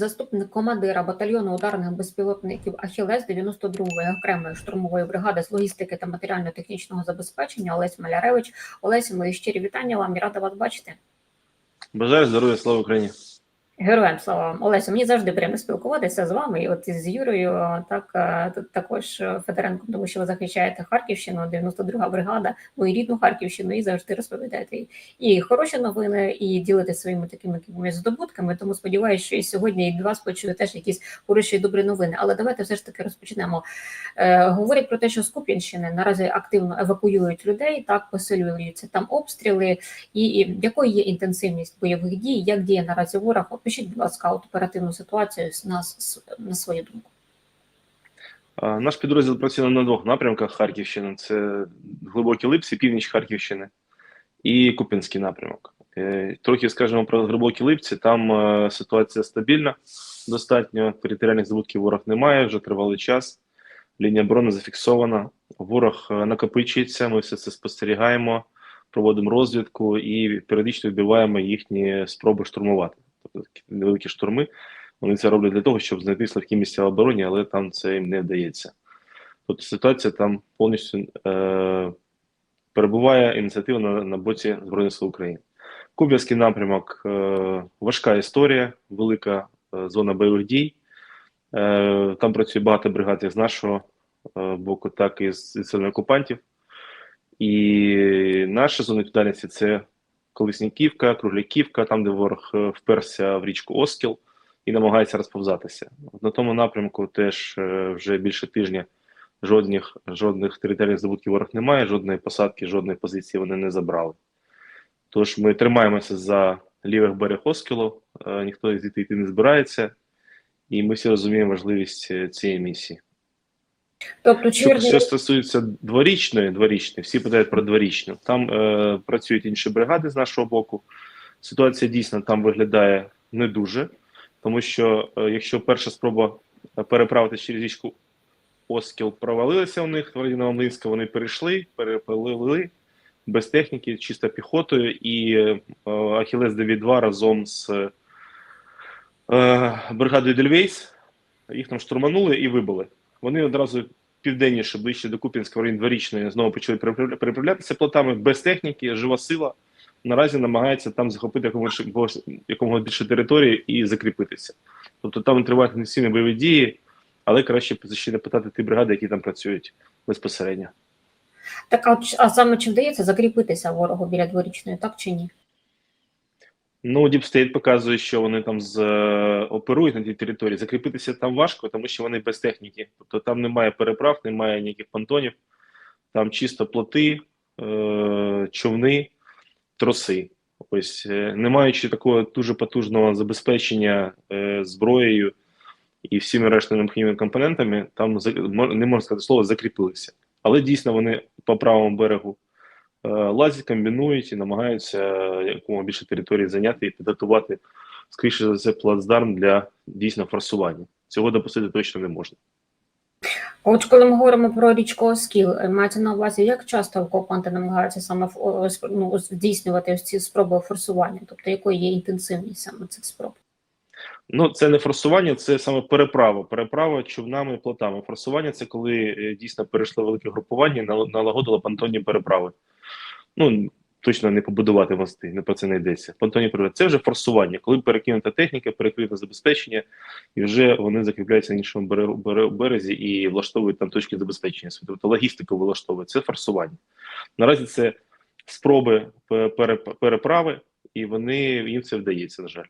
Заступник командира батальйону ударних безпілотників Ахілес 92-ї окремої штурмової бригади з логістики та матеріально-технічного забезпечення Олесь Маляревич. Олесь, мої щирі вітання вам і рада вас бачити. Бажаю здоров'я, слава Україні. Героям слава. Олесю, мені завжди приємно спілкуватися з вами. І от із Юрою, так е, також е, Федоренком, тому що ви захищаєте Харківщину, 92-га бригада, мою рідну Харківщину, і завжди розповідаєте і, і хороші новини, і ділитесь своїми такими якимись здобутками. Тому сподіваюся, що і сьогодні від вас почую теж якісь хороші і добрі новини. Але давайте все ж таки розпочнемо. Е, говорять про те, що з Куп'янщини наразі активно евакуюють людей, так посилюються там обстріли, і, і якою є інтенсивність бойових дій, як діє наразі ворог? Опишіть, будь ласка, от оперативну ситуацію на, на свою думку. Наш підрозділ працює на двох напрямках Харківщини: це глибокі липці, північ Харківщини і Куп'янський напрямок. Е, Трохи скажемо про глибокі липці. Там е, ситуація стабільна, достатньо територіальних збутків ворог немає вже тривалий час. Лінія оборони зафіксована. Ворог е, накопичується. Ми все це спостерігаємо, проводимо розвідку і періодично відбиваємо їхні спроби штурмувати. Тобто такі невеликі штурми. Вони це роблять для того, щоб знайти слабкі місця в обороні, але там це їм не вдається. Тобто ситуація там повністю е, перебуває ініціатива на, на боці Збройних сил України. Куб'янський напрямок е, важка історія, велика е, зона бойових дій. Е, там працює багато бригад як з нашого е, боку, так і з сильних окупантів. І наша зона відповідальності це Колесніківка, Кругляківка, там, де ворог е, вперся в річку Оскіл і намагається розповзатися. На тому напрямку теж е, вже більше тижня жодних, жодних територіальних здобутків ворог немає, жодної посадки, жодної позиції вони не забрали. Тож ми тримаємося за лівий берег Оскілу, е, ніхто звідти йти не збирається, і ми всі розуміємо важливість цієї місії. Тобто, чи Що, що стосується дворічної, дворічної, всі питають про дворічну. Там е, працюють інші бригади з нашого боку. Ситуація дійсно там виглядає не дуже, тому що е, якщо перша спроба е, переправити через річку Оскіл провалилася у них в Новомлинська, вони перейшли, перепилили без техніки, чисто піхотою, і е, Ахілес 9-2 разом з е, бригадою Дельвейс їх там штурманули і вибили. Вони одразу південніше, ближче до Куп'янська, в районі дворічної, знову почали переправлятися плотами без техніки, жива сила. Наразі намагається там захопити якомога, більше- території і закріпитися. Тобто там тривають інтенсивні бойові дії, але краще ще не питати ті бригади, які там працюють безпосередньо. Так, а саме чи вдається закріпитися ворогу біля дворічної, так чи ні? Ну, State показує, що вони там з, е, оперують на тій території. Закріпитися там важко, тому що вони без техніки. Тобто там немає переправ, немає ніяких понтонів, там чисто плоти, е, човни, троси. Ось е, не маючи такого дуже потужного забезпечення е, зброєю і всіми рештами компонентами, там не можна сказати слово закріпилися. Але дійсно вони по правому берегу лазять, комбінують і намагаються е, якомога більше території зайняти і підготувати, скоріше за все, плацдарм для дійсно форсування. Цього допустити точно не можна. От коли ми говоримо про річку Оскіл, е, мається на увазі, як часто окупанти намагаються саме ну, здійснювати ось ці спроби форсування, тобто якою є інтенсивність саме цих спроб? Ну, це не форсування, це саме переправа. Переправа човнами і плотами. Форсування це коли е, дійсно перейшло велике групування і нал- налагодило понтонні переправи. Ну, точно не побудувати мости, не про це не йдеться. Понтонні переправи. Це вже форсування, коли перекинута техніка, перекрите забезпечення, і вже вони закріпляються на іншому березі і влаштовують там точки забезпечення. Тобто логістику влаштовують. Це форсування. Наразі це спроби переправи, і вони їм це вдається, на жаль.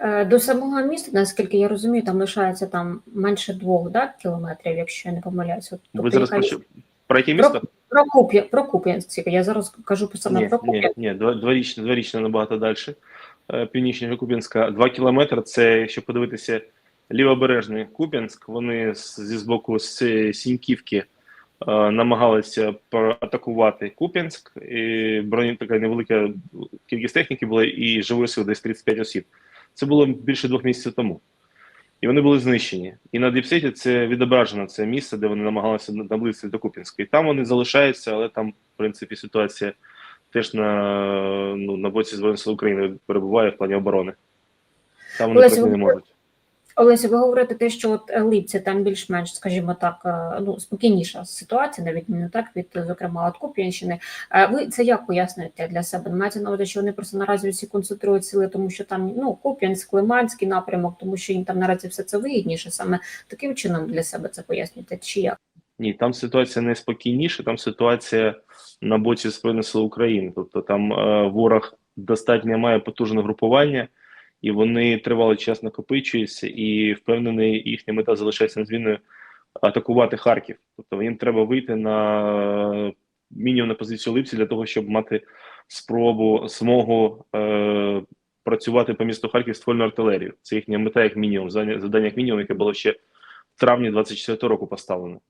Е, До самого міста, наскільки я розумію, там лишається там менше двох да, кілометрів, якщо я не помиляюся. От, Ви тобто зараз яка- про, про яке місто? Про Куп'я, про Куп'янськ, я зараз кажу саме Ні, про Куп'янськ. ні, ні, дворічне, дворічне набагато далі. Північніше Куп'янська. Два кілометри це, якщо подивитися, лівобережний Куп'янськ. Вони з- зі збоку з Сіньківки е, намагалися атакувати Куп'янськ. І броні така невелика кількість техніки була, і живої сили десь 35 осіб. Це було більше двох місяців тому. І вони були знищені. І на Діпсеті це відображено це місце, де вони намагалися наблизитися до Куп'янська. І там вони залишаються, але там, в принципі, ситуація теж на, ну, на боці Збройних сил України перебуває в плані оборони. Там вони пройти не можуть. Олеся, ви говорите те, що от е, Липці там більш-менш, скажімо так, е, ну спокійніша ситуація, на відміну так від, зокрема, от Куп'янщини. Е, Ви це як пояснюєте для себе? Маєте на увазі, що вони просто наразі всі концентрують сили, тому що там ну Куп'янськ, Лиманський напрямок, тому що їм там наразі все це вигідніше. Саме таким чином для себе це пояснюєте? Чи як? Ні, там ситуація не спокійніша, там ситуація на боці Збройних сил України. Тобто там е, ворог достатньо має потужне групування, і вони тривалий час накопичуються, і впевнений, їхня мета залишається незмінною атакувати Харків. Тобто їм треба вийти на мінімум на позицію Липці для того, щоб мати спробу змогу е, працювати по місту Харків ствольною артилерією. Це їхня мета, як мінімум, завдання як мінімум, яке було ще в травні 24 року поставлено.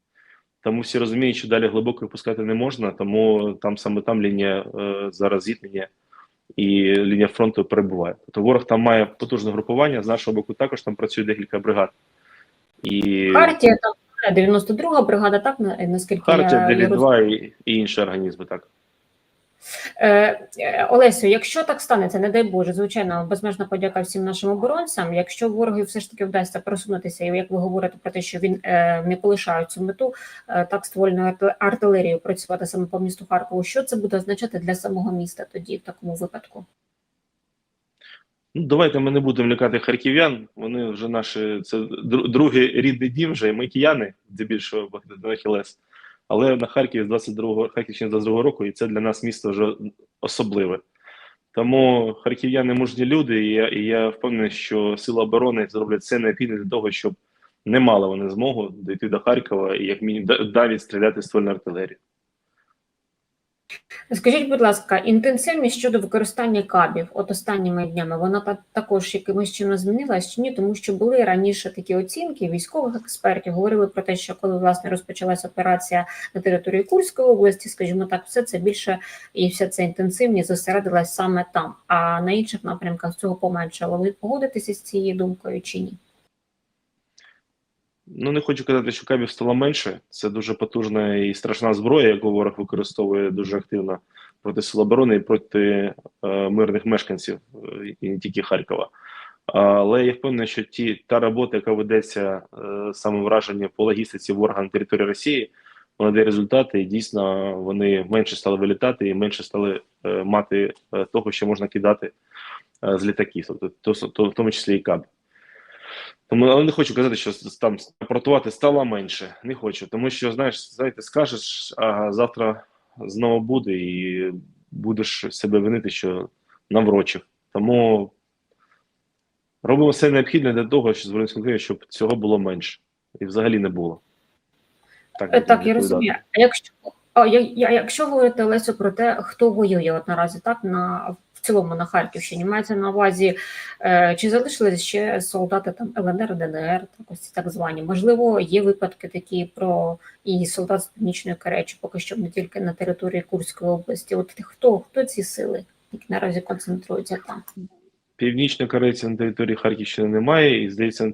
Тому всі розуміють, що далі глибоко випускати не можна, тому там саме там лінія е, зараз зіткнення і лінія фронту перебуває. Тобто ворог там має потужне групування, з нашого боку також там працює декілька бригад. І Хартія там е, 92-га бригада, так на- наскільки Хартія, я, я. Делі-2 і, і інші організми. Так Е, е, Олесю, якщо так станеться, не дай Боже, звичайно, безмежна подяка всім нашим оборонцям. Якщо ворогу все ж таки вдасться просунутися, і як ви говорите про те, що він е, не полишає цю мету, е, так ствольною арти- артилерією працювати саме по місту Харкову, що це буде означати для самого міста тоді в такому випадку? ну давайте ми не будемо лякати харків'ян. Вони вже наші це дру- другий рідний дім, вже і ми кияни, здебільшого Богдан Ахілес. Але на Харків з 22 Харківщини з 22 року, і це для нас місто вже особливе. Тому харків'яни мужні люди, і я, і я впевнений, що сили оборони зроблять все необхідне для того, щоб не мали вони змогу дійти до Харкова і як мінімум навіть стріляти ствольної артилерією. Скажіть, будь ласка, інтенсивність щодо використання кабів, от останніми днями, вона та- також якимось чином змінилась чи ні? Тому що були раніше такі оцінки військових експертів, говорили про те, що коли власне розпочалася операція на території Курської області, скажімо так, все це більше і вся ця інтенсивність зосередилась саме там. А на інших напрямках цього поменшало. Ви погодитеся з цією думкою чи ні? Ну, не хочу казати, що кабів стало менше. Це дуже потужна і страшна зброя, яку ворог використовує дуже активно проти сил оборони і проти е, мирних мешканців, е, і не тільки Харкова. Але я впевнений, що ті та робота, яка ведеться е, саме враження по логістиці ворога на території Росії, вона дає результати, і дійсно вони менше стали вилітати і менше стали е, мати е, того, що можна кидати е, з літаків, тобто то, то, в тому числі і каб. Тому але не хочу казати, що там рапортувати стало менше. Не хочу, тому що знаєш, знаєте, скажеш, а завтра знову буде, і будеш себе винити, що наврочив. Тому робимо все необхідне для того, щоб Збройні Сили щоб цього було менше. І взагалі не було. Так, Е, Так, я розумію. А якщо а, я, я, якщо говорити Лесю про те, хто воює от наразі, так на в цілому на Харківщині, мається на увазі, е, чи залишились ще солдати там ЛНР, ДНР, так ось так звані? Можливо, є випадки такі про і солдат з північної Кореї, поки що не тільки на території Курської області. От хто хто ці сили, які наразі концентруються там? Північно-корейців на території Харківщини немає, і здається, на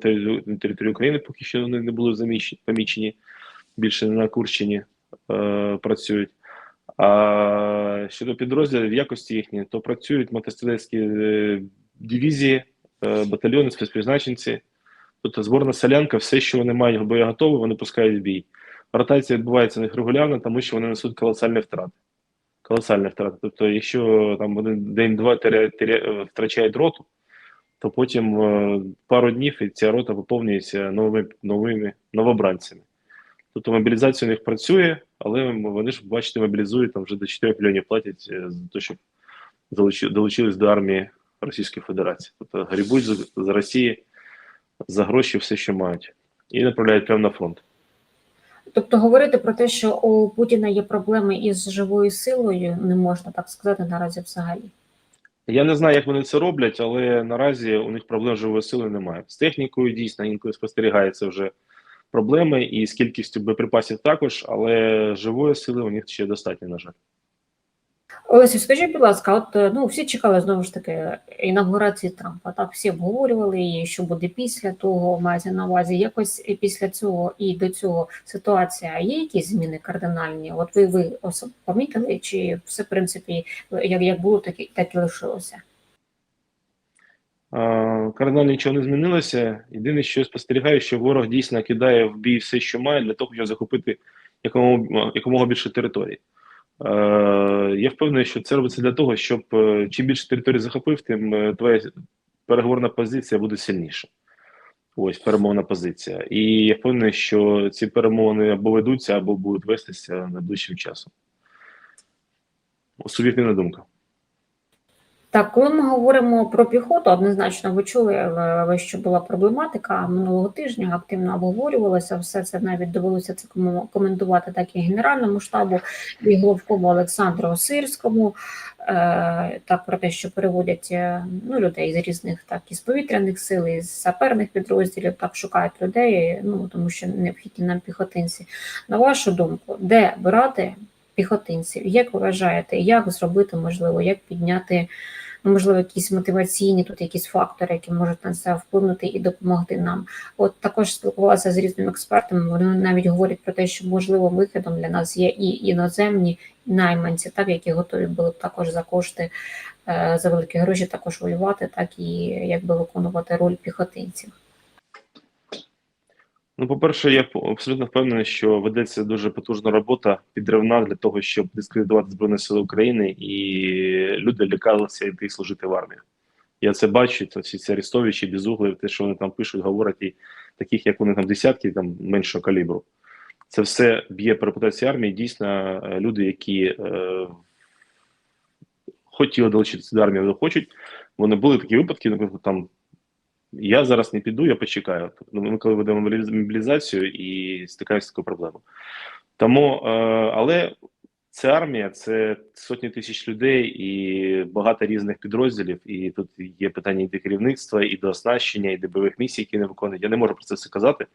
території, України поки що вони не були заміщ- помічені. Більше на Курщині е, працюють. А щодо підрозділів якості їхні, то працюють мотострілецькі е, дивізії, е, батальйони, спецпризначенці. Тобто зборна селянка, все, що вони мають боєготове, вони пускають в бій. Ротація відбувається у них регулярно, тому що вони несуть колосальні втрати. Колосальні втрати. Тобто, якщо там вони день-два е, втрачають роту, то потім пару днів і ця рота поповнюється новими, новими новобранцями. Тобто мобілізація у них працює, але вони ж, бачите, мобілізують там вже до 4 мільйонів платять е, за те, щоб долучились до армії Російської Федерації. Тобто грібуть з, Росії за гроші все, що мають, і направляють прямо на фронт. Тобто говорити про те, що у Путіна є проблеми із живою силою, не можна так сказати наразі взагалі. Я не знаю, як вони це роблять, але наразі у них проблем з живої сили немає. З технікою дійсно інколи спостерігається вже проблеми, і з кількістю боєприпасів також, але живої сили у них ще достатньо, на жаль. Олесю, скажіть, будь ласка, от е, ну всі чекали знову ж таки інавгурації Трампа. Так всі обговорювали її, що буде після того, мається на увазі. Якось після цього і до цього ситуація є якісь зміни кардинальні? От ви ви помітили, чи все в принципі як, як було, так і так і лишилося? Кардинально нічого не змінилося. Єдине, що я спостерігаю, що ворог дійсно кидає в бій все, що має, для того, щоб захопити якомога, якомога більше територій. Я впевнений, що це робиться для того, щоб е, чим більше територій захопив, тим е, твоя переговорна позиція буде сильніша. Ось перемовна позиція. І я впевнений, що ці перемовини або ведуться, або будуть вестися найближчим часом. Суб'єктивна думка. Так, коли ми говоримо про піхоту, однозначно ви чули, е, що була проблематика минулого тижня, активно обговорювалося все це навіть довелося це коментувати так і Генеральному штабу, і головкому Олександру Осирському, е, так про те, що переводять е, ну, людей з різних так із повітряних сил, із саперних підрозділів, так шукають людей, ну тому що необхідні нам піхотинці. На вашу думку, де брати піхотинців? Як вважаєте, як зробити можливо, як підняти? Ну, можливо, якісь мотиваційні тут якісь фактори, які можуть на це вплинути і допомогти нам. От також спілкувалася з різними експертами. Вони навіть говорять про те, що можливо виходом для нас є і іноземні найманці, так які готові були б також за кошти е, за великі гроші також воювати, так і якби виконувати роль піхотинців. Ну, по-перше, я абсолютно впевнений, що ведеться дуже потужна робота підривна для того, щоб дискредитувати Збройні Сили України, і люди лякалися йти служити в армію. Я це бачу, це всі ці Арестовичі, Безуглів, те, що вони там пишуть, говорять, і таких, як вони там десятки, там меншого калібру. Це все б'є по репутації армії. Дійсно, е, люди, які е, хотіли долучитися до армії, але хочуть. Вони були такі випадки, наприклад, там я зараз не піду, я почекаю. Тобто ми коли ведемо мобілізацію і стикаємося з такою проблемою. Тому, е, але це армія, це сотні тисяч людей і багато різних підрозділів. І тут є питання і до керівництва, і до оснащення, і до бойових місій, які не виконують. Я не можу про це все казати.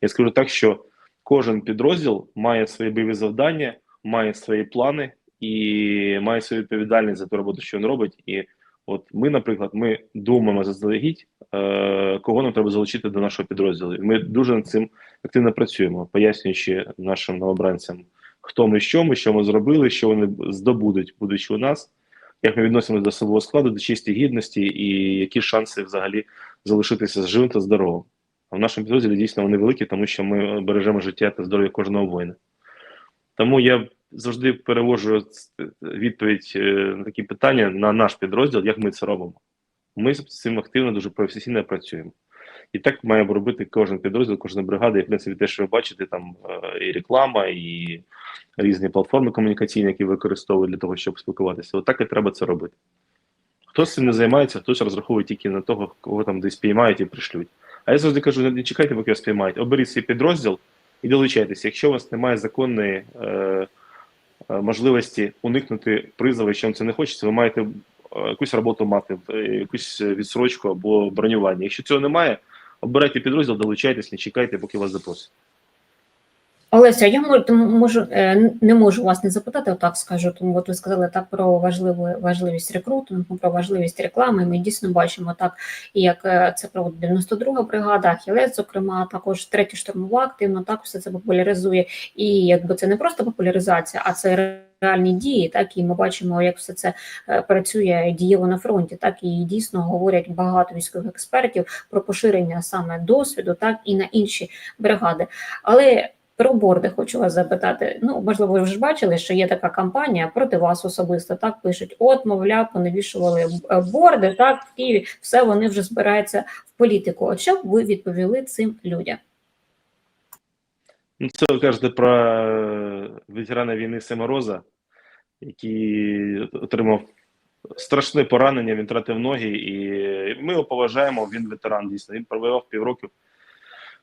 Я скажу так, що кожен підрозділ має свої бойові завдання, має свої плани і має свою відповідальність за ту роботу, що він робить. І От ми, наприклад, ми думаємо заздалегідь, е, кого нам треба залучити до нашого підрозділу. Ми дуже над цим активно працюємо, пояснюючи нашим новобранцям, хто ми, що ми, що ми зробили, що вони здобудуть, будучи у нас, як ми відносимося до особового складу, до чисті гідності, і які шанси взагалі залишитися живим та здоровим. А в нашому підрозділі дійсно вони великі, тому що ми бережемо життя та здоров'я кожного воїна. Тому я завжди перевожу відповідь е, на такі питання на наш підрозділ, як ми це робимо. Ми з цим активно, дуже професійно працюємо. І так має робити кожен підрозділ, кожна бригада. І в принципі, те, що ви бачите, там е, і реклама, і різні платформи комунікаційні, які використовують для того, щоб спілкуватися. Отак і треба це робити. Хтось цим не займається, хтось розраховує тільки на того, кого там десь піймають і пришлють. А я завжди кажу: не чекайте, поки вас піймають. Оберіть свій підрозділ і долучайтеся. Якщо у вас немає законної е, можливості уникнути призову, якщо вам це не хочеться, ви маєте е, якусь роботу мати, е, якусь відсрочку або бронювання. Якщо цього немає, обирайте підрозділ, долучайтесь, не чекайте, поки вас запросять. Олеся, я можу, можу е, не можу вас не запитати, отак скажу. Тому от ви сказали так про важливу важливість рекрутингу, про важливість реклами. Ми дійсно бачимо так, як е, це проводить 92-га бригада, Ахілець, зокрема, також третя штурмова активно так все це популяризує. І якби це не просто популяризація, а це реальні дії. Так і ми бачимо, як все це е, працює дієво на фронті. Так і дійсно говорять багато військових експертів про поширення саме досвіду, так і на інші бригади. Але про борди хочу вас запитати. Ну, можливо, ви вже бачили, що є така кампанія проти вас особисто. Так пишуть: от, мовляв, понавішували е, борди. Так в Києві все вони вже збираються в політику. От що б ви відповіли цим людям? Ну, це ви кажете про е, ветерана війни Семороза, який отримав страшне поранення, він втратив ноги, і ми його поважаємо. Він ветеран дійсно. Він провоював півроку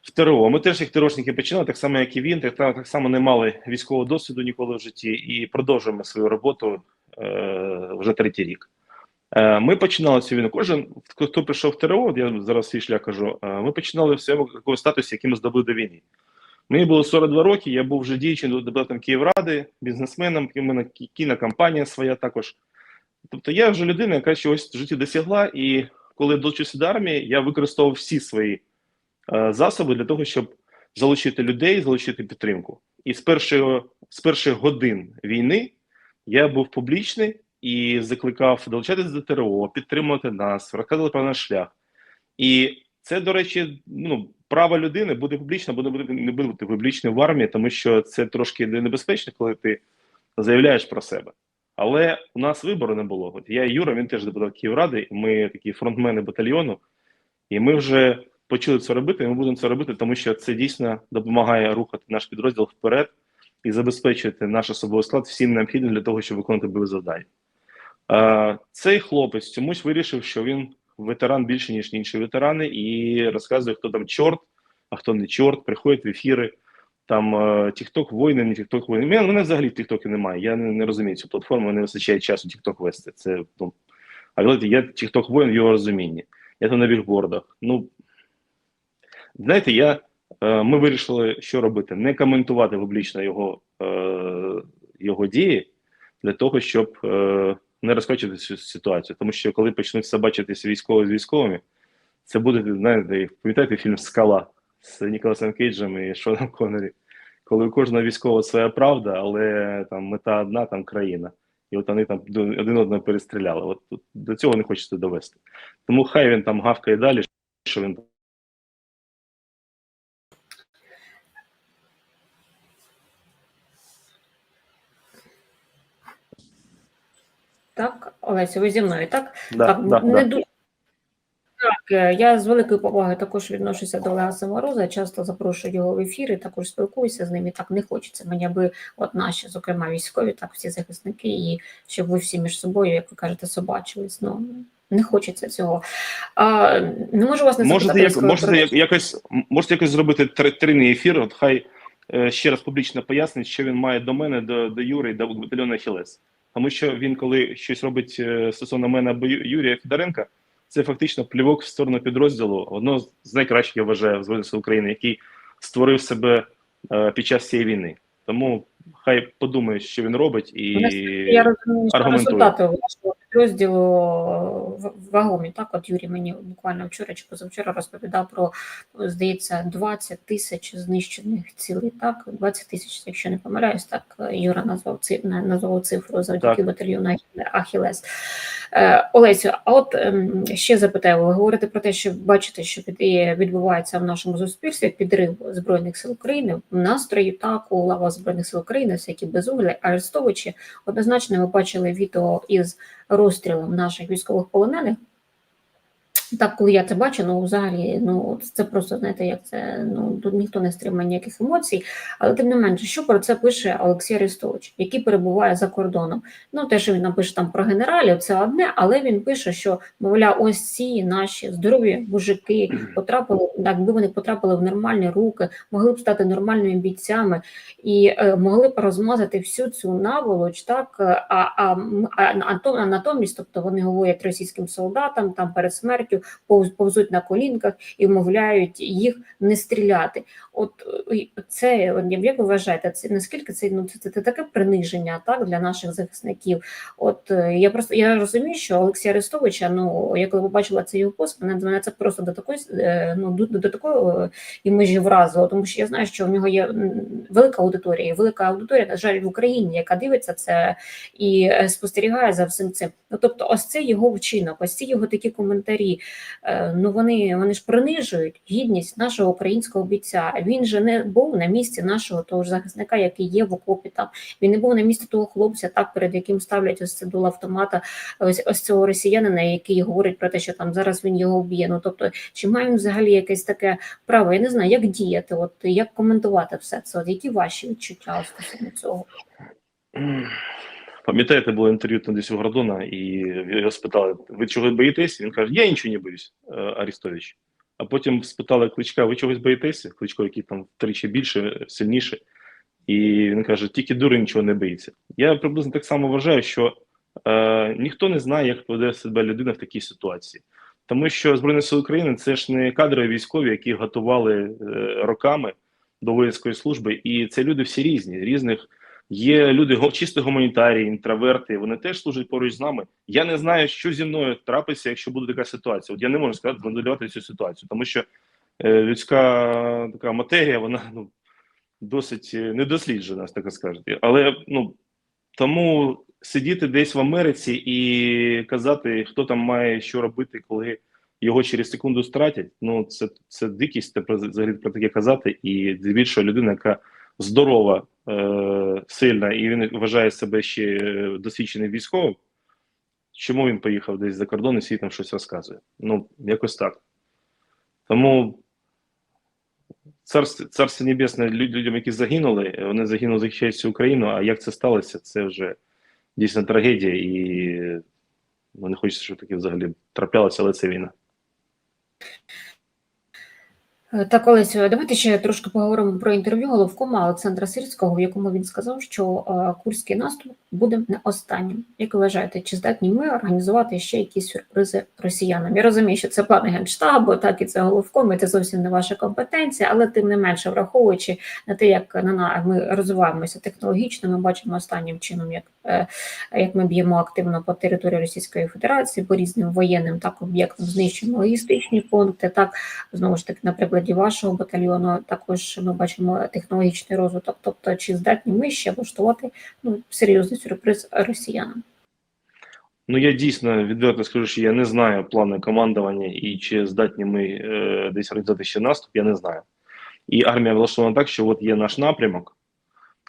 в ТРО. Ми теж як ТРОшники починали, так само, як і він, так, так само не мали військового досвіду ніколи в житті, і продовжуємо свою роботу е, вже третій рік. Е, Ми починали цю війну. Кожен, хто, прийшов в ТРО, я зараз свій шлях кажу, е, ми починали в своєму такому статусі, який ми здобули до війни. Мені було 42 роки, я був вже діючим депутатом Київради, бізнесменом, в мене кінокомпанія своя також. Тобто я вже людина, яка чогось в житті досягла, і коли долучився до армії, я використовував всі свої засоби для того, щоб залучити людей, залучити підтримку. І з першого з перших годин війни я був публічний і закликав долучатися до ТРО, підтримувати нас, розказували про наш шлях. І це, до речі, ну, право людини буде публічно, буде, буде не бути публічним в армії, тому що це трошки небезпечно, коли ти заявляєш про себе. Але у нас вибору не було. От я і Юра, він теж депутат Київради, і ми такі фронтмени батальйону, і ми вже почали це робити, і ми будемо це робити, тому що це дійсно допомагає рухати наш підрозділ вперед і забезпечити наш особовий склад всім необхідним для того, щоб виконувати бойові завдання. Цей хлопець чомусь вирішив, що він ветеран більше, ніж інші ветерани, і розказує, хто там чорт, а хто не чорт, приходить в ефіри. Там TikTok воїни, не TikTok воїни. Мене, мене взагалі TikTok немає. Я не, не розумію цю платформу, не вистачає часу TikTok вести. Це ну. А я TikTok воїн в його розумінні. Я там на бігбордах. Ну знаєте, я, е, ми вирішили, що робити: не коментувати публічно його, е, його дії для того, щоб е, не розкочити цю ситуацію. Тому що коли почнуть собачитися військові з військовими, це буде, знаєте, пам'ятаєте фільм Скала з Ніколасом Кейджем і Шоном Коннері, коли у кожного військового своя правда, але там мета одна, там країна. І от вони там один одного перестріляли. От, до цього не хочеться довести. Тому хай він там гавкає далі, що він Так, Олесю, ви зі мною, так? да, так, да, не да. ду- так, е, я з великою повагою також відношуся до Олега Самороза, часто запрошую його в ефіри, також спілкуюся з ним. І так не хочеться мені, аби от наші, зокрема військові, так всі захисники, і щоб ви всі між собою, як ви кажете, собачились. Ну не хочеться цього. А, не можу вас не Можете, запитати, як, можете як, якось, можете якось зробити три- трійний ефір, от хай е, ще раз публічно пояснить, що він має до мене, до, до Юри до батальйону Ахілес. Тому що він, коли щось робить е, стосовно мене або Юрія Федоренка, це фактично плівок в сторону підрозділу, одного з найкращих, я вважаю, Збройних сил України, який створив себе е, під час цієї війни. Тому хай подумає, що він робить, і Я розумію, що аргументує. результати вашого підрозділу вагомі. Так, от Юрій мені буквально вчора чи позавчора розповідав про, здається, 20 тисяч знищених цілей. Так, 20 тисяч, якщо не помиляюсь, так Юра назвав ци- назвав цифру завдяки батальйону Ахілес. Е, Олесю, а от ем, ще запитаю, ви говорите про те, що бачите, що під- відбувається в нашому суспільстві підрив збройних сил України, настрої так у лавах збройних сил України, всякі безуглі, арестовичі. Однозначно, ми бачили відео із розстрілом наших військових полонених. Так, коли я це бачу, ну взагалі, ну це просто знаєте, як це ну тут ніхто не стримає ніяких емоцій. Але тим не менше, що про це пише Олексій Арестович, який перебуває за кордоном. Ну, те, що він напише там про генералів, це одне, але він пише, що мовляв, ось ці наші здорові мужики потрапили, якби вони потрапили в нормальні руки, могли б стати нормальними бійцями і е, могли б розмазати всю цю наволоч, так а, а, а, а, а натомість, тобто вони говорять російським солдатам там перед смертю, повз- повзуть на колінках і вмовляють їх не стріляти. От е, це як ви вважаєте, це наскільки це ну це, це таке приниження так для наших захисників? От е, я просто я розумію, що Олексія Арестовича, ну я коли побачила цей його пост, мене мене це просто до такої е, ну до, до такої і межі вразило, тому що я знаю, що в нього є велика аудиторія, і велика аудиторія, на жаль, в Україні, яка дивиться це і спостерігає за всім цим. Ну тобто, ось це його вчинок, ось ці його такі коментарі. Е, Ну вони, вони ж принижують гідність нашого українського бійця. Він же не був на місці нашого того ж захисника, який є в окопі там. Він не був на місці того хлопця, так перед яким ставлять ось це дуло автомата, ось ось цього росіянина, який говорить про те, що там зараз він його вб'є. Ну тобто, чи маємо взагалі якесь таке право? Я не знаю, як діяти, от як коментувати все це. От які ваші відчуття стосовно цього? Пам'ятаєте, було інтерв'ю там десь у Гордона, і його спитали: ви чого боїтесь? Він каже, я нічого не боюсь, е, Арістович. А потім спитали Кличка, ви чогось боїтеся? Кличко, який там втричі більше, сильніше. І він каже: тільки дури нічого не боїться. Я приблизно так само вважаю, що е, ніхто не знає, як поведе себе людина в такій ситуації. Тому що Збройні Сили України це ж не кадрові військові, які готували е, роками до воїнської служби, і це люди всі різні, різних Є люди чисто гуманітарії, інтроверти. Вони теж служать поруч з нами. Я не знаю, що зі мною трапиться, якщо буде така ситуація. От я не можу сказати моделювати цю ситуацію, тому що е, людська така матерія, вона ну досить е, недосліджена, так сказати. Але ну тому сидіти десь в Америці і казати, хто там має що робити, коли його через секунду стратять. Ну це, це дикість це про, взагалі про таке казати. І здебільшого людина, яка здорова, сильна, і він вважає себе ще е, досвідченим військовим. Чому він поїхав десь за кордон і всі там щось розказує? Ну, якось так. Тому царство, царство небесне людям, які загинули, вони загинули захищаючи Україну. А як це сталося, це вже дійсно трагедія, і ну, не хочеться, щоб таке взагалі траплялося, але це війна. Е, Так, Олесю, давайте ще трошки поговоримо про інтерв'ю головкома Олександра Сирського, в якому він сказав, що е, курський наступ буде не останнім. Як ви вважаєте, чи здатні ми організувати ще якісь сюрпризи росіянам? Я розумію, що це плани генштабу, так і це головком, і це зовсім не ваша компетенція, але тим не менше, враховуючи на те, як на, ми розвиваємося технологічно, ми бачимо останнім чином, як, е, як ми б'ємо активно по території Російської Федерації, по різним воєнним так об'єктам знищуємо логістичні пункти. Так знову ж таки, на прикладі вашого батальйону, також ми бачимо технологічний розвиток. Тобто, чи здатні ми ще влаштувати ну, серйозний сюрприз росіянам? Ну я дійсно відверто скажу, що я не знаю плани командування і чи здатні ми е, десь організувати ще наступ, я не знаю. І армія влаштована так, що от є наш напрямок,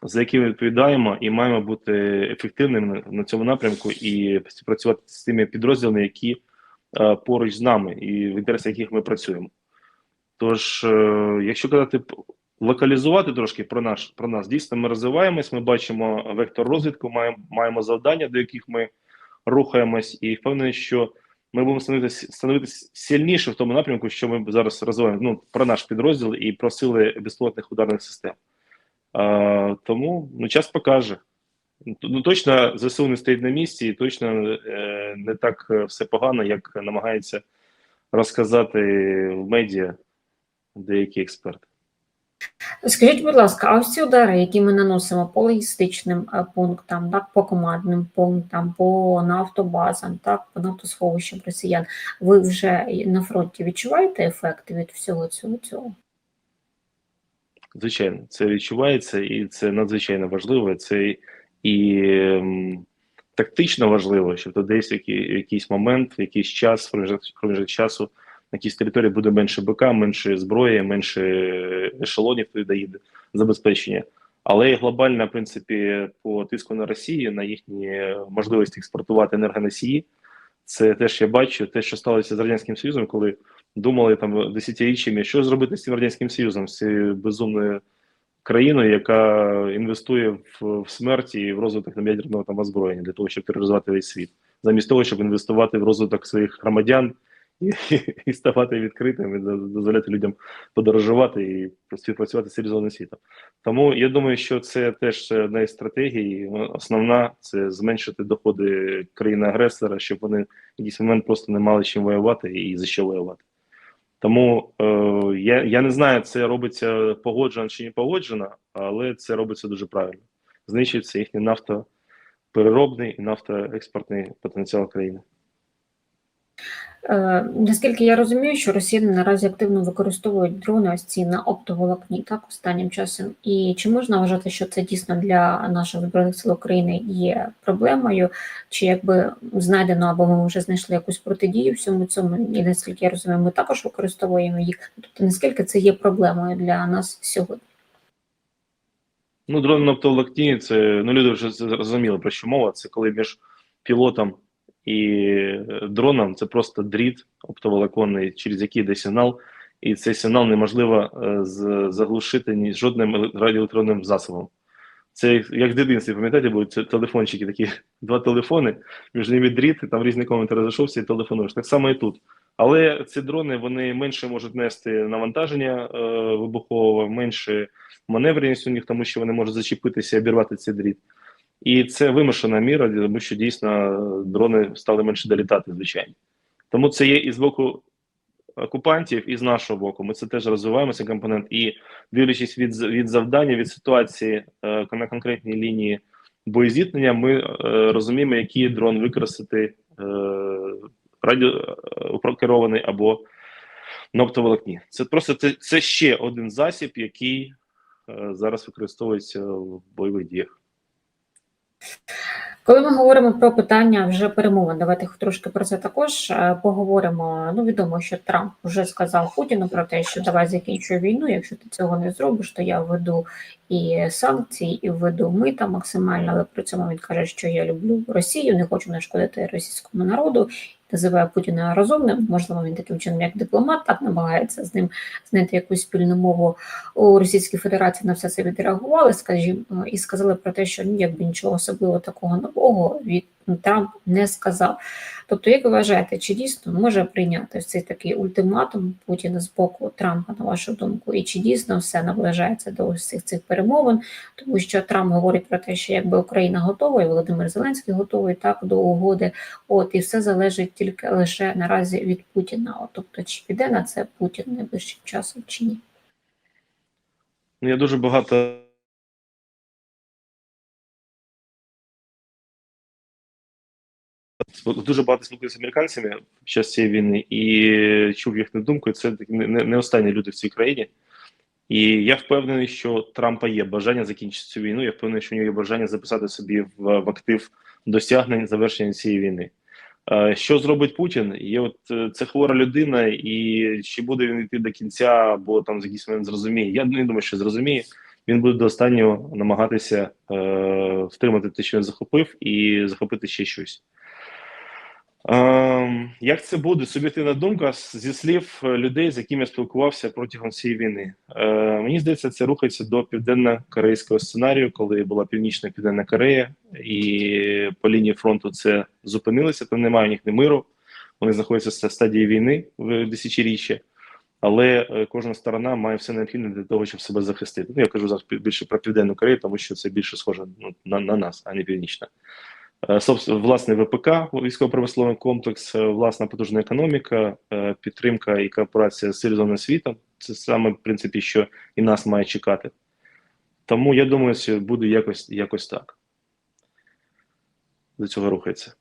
за яким ми відповідаємо, і маємо бути ефективними на цьому напрямку і співпрацювати з тими підрозділами, які е, поруч з нами, і в інтересах яких ми працюємо. Тож, е, якщо казати локалізувати трошки про наш про нас, дійсно ми розвиваємось, ми бачимо вектор розвитку, маємо, маємо завдання, до яких ми рухаємось, і впевнений, що ми будемо становитися становитись сильніше в тому напрямку, що ми зараз розвиваємо ну, про наш підрозділ і про сили безпілотних ударних систем. А, тому ну, час покаже. Ну точно ЗСУ не стоїть на місці, і точно е, не так е, все погано, як намагається розказати в медіа деякі експерти. Скажіть, будь ласка, а ось ці удари, які ми наносимо по логістичним е, пунктам, так, по командним пунктам, по нафтобазам, так, по нафтосховищам росіян, ви вже на фронті відчуваєте ефекти від всього цього цього? Звичайно, це відчувається, і це надзвичайно важливо. Це і ем, тактично важливо, що то десь в який- якийсь момент, в якийсь час, проміжок часу якійсь території буде менше БК, менше зброї, менше ешелонів туди доїде забезпечення. Але і глобально, в принципі, по тиску на Росію, на їхні можливості експортувати енергоносії, це теж я бачу, те, що сталося з Радянським Союзом, коли думали там десятиріччями, що зробити з цим Радянським Союзом, з цією безумною країною, яка інвестує в, в смерті і в розвиток там, ядерного там озброєння для того, щоб тероризувати весь світ, замість того, щоб інвестувати в розвиток своїх громадян і, і ставати відкритими, до- дозволяти людям подорожувати і співпрацювати з цивілізованим світом. Тому я думаю, що це теж одна із стратегій. Основна це зменшити доходи країни-агресора, щоб вони в якийсь момент просто не мали чим воювати і за що воювати. Тому е, я, я не знаю, це робиться погоджено чи не погоджено, але це робиться дуже правильно. Знищується їхній нафтопереробний і нафтоекспортний потенціал країни. Е, наскільки я розумію, що росіяни наразі активно використовують дрони ось ці на оптоволокні, так, останнім часом. І чи можна вважати, що це дійсно для наших збройних сил України є проблемою, чи якби знайдено або ми вже знайшли якусь протидію всьому цьому, і наскільки я розумію, ми також використовуємо їх. Тобто, наскільки це є проблемою для нас сьогодні? Ну, дрон на оптоволокні, це ну люди вже зрозуміли про що мова. Це коли між пілотом і дроном це просто дріт оптоволоконний, через який йде сигнал, і цей сигнал неможливо е, заглушити ні жодним еле- радіоелектронним засобом. Це як в дитинстві, пам'ятаєте, були це телефончики, такі два телефони, між ними дріт, і там різні коменти розійшовся і телефонуєш. Так само і тут. Але ці дрони вони менше можуть нести навантаження е, вибухового, менше маневреність у них, тому що вони можуть зачепитися і обірвати цей дріт. І це вимушена міра, тому що дійсно е, дрони стали менше долітати, звичайно. Тому це є і з боку окупантів, і з нашого боку. Ми це теж розвиваємо цей компонент. І дивлячись від, від завдання, від ситуації е, на конкретній лінії боєзіткнення, ми е, розуміємо, який дрон використати е, радіокерований або на оптоволокні. Це просто це, це ще один засіб, який е, зараз використовується в бойових діях. Коли ми говоримо про питання вже перемовин, давайте трошки про це також е, поговоримо. Ну відомо, що Трамп вже сказав Путіну про те, що давай закінчуй війну. Якщо ти цього не зробиш, то я введу і санкції, і введу мита максимально. Але при цьому він каже, що я люблю Росію, не хочу нашкодити російському народу. Називає Путіна розумним. Можливо, він таким чином, як дипломат, так намагається з ним знайти якусь спільну мову у Російській Федерації на все це відреагували, скажімо, і сказали про те, що ні, якби нічого особливо такого нового від Трамп не сказав. Тобто, як ви вважаєте, чи дійсно може прийняти цей такий ультиматум Путіна з боку Трампа, на вашу думку, і чи дійсно все наближається до ось цих цих перемовин? Тому що Трамп говорить про те, що якби Україна готова, і Володимир Зеленський готовий так до угоди, от і все залежить тільки лише наразі від Путіна. От, тобто, чи піде на це Путін найближчим часом, чи ні? Ну, я дуже багато дуже багато спілкуюся з американцями під час цієї війни і чув їхню думку. Це не, не останні люди в цій країні. І я впевнений, що Трампа є бажання закінчити цю війну. Я впевнений, що у нього є бажання записати собі в, в актив досягнень завершення цієї війни. Е, Що зробить Путін? Є от е, це хвора людина, і чи буде він йти до кінця, або там за якийсь момент зрозуміє. Я не думаю, що зрозуміє. Він буде до останнього намагатися е, втримати те, що він захопив, і захопити ще щось. Е, як це буде? Суб'єктивна думка зі слів е, людей, з якими я спілкувався протягом цієї війни. Е, мені здається, це рухається до південно-корейського сценарію, коли була північна південна Корея, і по лінії фронту це зупинилося. Там немає у них ні миру. Вони знаходяться в стадії війни в десятиріччя, але е, кожна сторона має все необхідне для того, щоб себе захистити. Ну я кажу зараз більше про південну Корею, тому що це більше схоже ну, на, на нас, а не північна. Е, власне ВПК, військово-промисловий комплекс, е, власна потужна економіка, е, підтримка і кооперація з цивілізованим світом. Це саме, в принципі, що і нас має чекати. Тому я думаю, що буде якось, якось так. До цього рухається.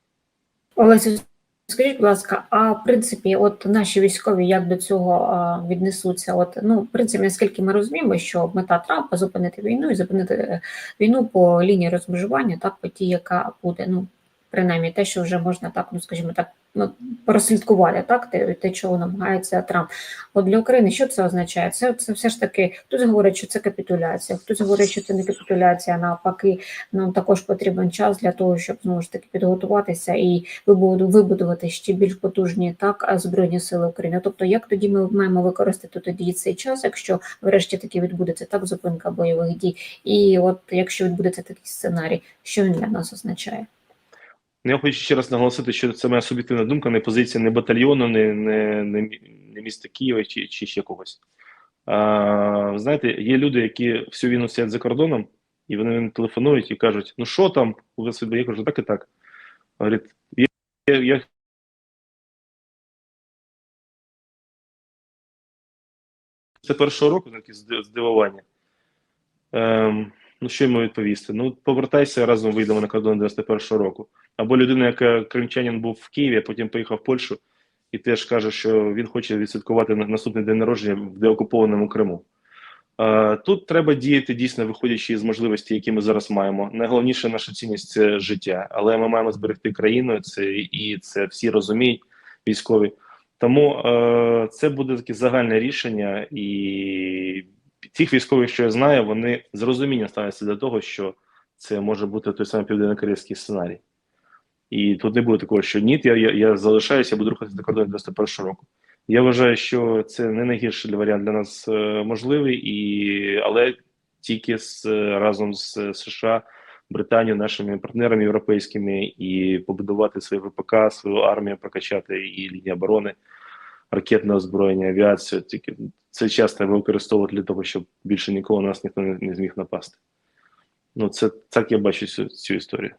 Олесю, скажіть, будь ласка, а в принципі, от наші військові як до цього віднесуться? От ну, в принципі, наскільки ми розуміємо, що мета Трампа зупинити війну і зупинити е, війну по лінії розмежування, так по тій, яка буде, ну принаймні те, що вже можна так, ну скажімо так, ну прослідкувати, так те, те, чого намагається Трамп. От для України що це означає? Це, це все ж таки хтось говорить, що це капітуляція, хтось говорить, що це не капітуляція, навпаки, нам також потрібен час для того, щоб знову ж таки підготуватися і вибуду- вибудувати ще більш потужні так збройні сили України. Тобто, як тоді ми маємо використати тоді цей час, якщо врешті таки відбудеться так зупинка бойових дій, і от якщо відбудеться такий сценарій, що він для нас означає? Ну, Я хочу ще раз наголосити, що це моя суб'єктивна думка, не позиція не батальйону, не, не, не, міста Києва чи, чи ще когось. А, знаєте, є люди, які всю війну сидять за кордоном, і вони мені телефонують і кажуть: ну що там у вас відбувається? Я кажу, так і так. Говорить, я, я, це першого року таке здивування. Ем, ну, що йому відповісти? Ну, повертайся, разом вийдемо на кордон 91-го року. Або людина, яка кримчанин був в Києві, а потім поїхав в Польщу, і теж каже, що він хоче відсвяткувати наступний день народження в деокупованому Криму. Тут треба діяти дійсно виходячи з можливості, які ми зараз маємо. Найголовніша наша цінність це життя, але ми маємо зберегти країну. Це і це всі розуміють військові. Тому е, це буде таке загальне рішення, і тих військових, що я знаю, вони з розумінням ставляться до того, що це може бути той самий південно-корейський сценарій. І тут не буде такого, що ні, я, я, я залишаюся, я буду рухатися до кордону 91 року. Я вважаю, що це не найгірший варіант для нас е, можливий, і, але тільки з, разом з США, Британією, нашими партнерами європейськими, і побудувати своє ВПК, свою армію, прокачати і лінії оборони, ракетне озброєння, авіацію. Тільки цей час треба використовувати для того, щоб більше нікого нас ніхто не, не зміг напасти. Ну, це так я бачу цю, цю історію.